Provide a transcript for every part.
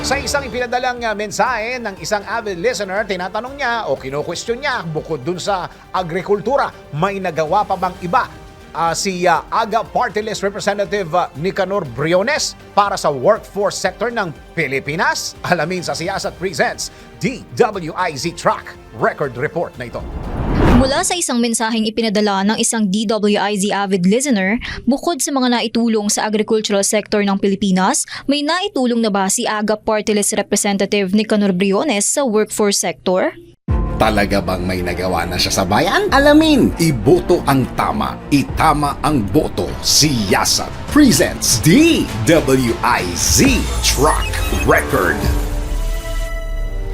Sa isang ipinadalang uh, mensahe ng isang avid listener, tinatanong niya o kino-question niya bukod dun sa agrikultura, may nagawa pa bang iba Ah, si uh, AGA Party Representative uh, Nicanor Briones para sa workforce sector ng Pilipinas? Alamin sa Siyasat Presents DWIZ Track Record Report na ito. Mula sa isang mensaheng ipinadala ng isang DWIZ avid listener, bukod sa mga naitulong sa agricultural sector ng Pilipinas, may naitulong na ba si AGA Party List Representative Nicanor Briones sa workforce sector? Talaga bang may nagawa na siya sa bayan? Alamin! Iboto ang tama. Itama ang boto. Siyasa presents DWIZ Truck Record.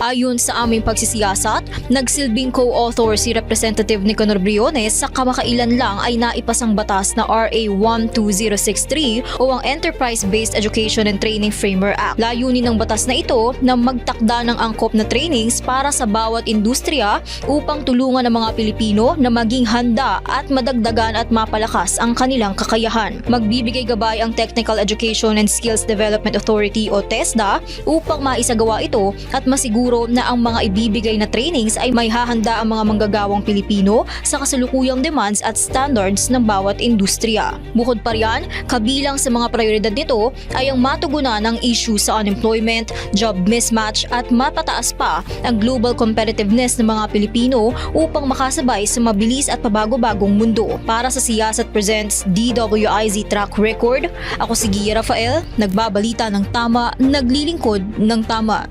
Ayon sa aming pagsisiyasat, nagsilbing co-author si Representative Nicanor Briones sa kamakailan lang ay naipasang batas na RA 12063 o ang Enterprise-Based Education and Training Framework Act. Layunin ng batas na ito na magtakda ng angkop na trainings para sa bawat industriya upang tulungan ang mga Pilipino na maging handa at madagdagan at mapalakas ang kanilang kakayahan. Magbibigay gabay ang Technical Education and Skills Development Authority o TESDA upang maisagawa ito at masiguro na ang mga ibibigay na trainings ay may hahanda ang mga manggagawang Pilipino sa kasalukuyang demands at standards ng bawat industriya. Bukod pa riyan, kabilang sa mga prioridad nito ay ang matugunan ng issue sa unemployment, job mismatch at mapataas pa ang global competitiveness ng mga Pilipino upang makasabay sa mabilis at pabago-bagong mundo. Para sa Siyasat Presents DWIZ Track Record, ako si Gia Rafael, nagbabalita ng tama, naglilingkod ng tama.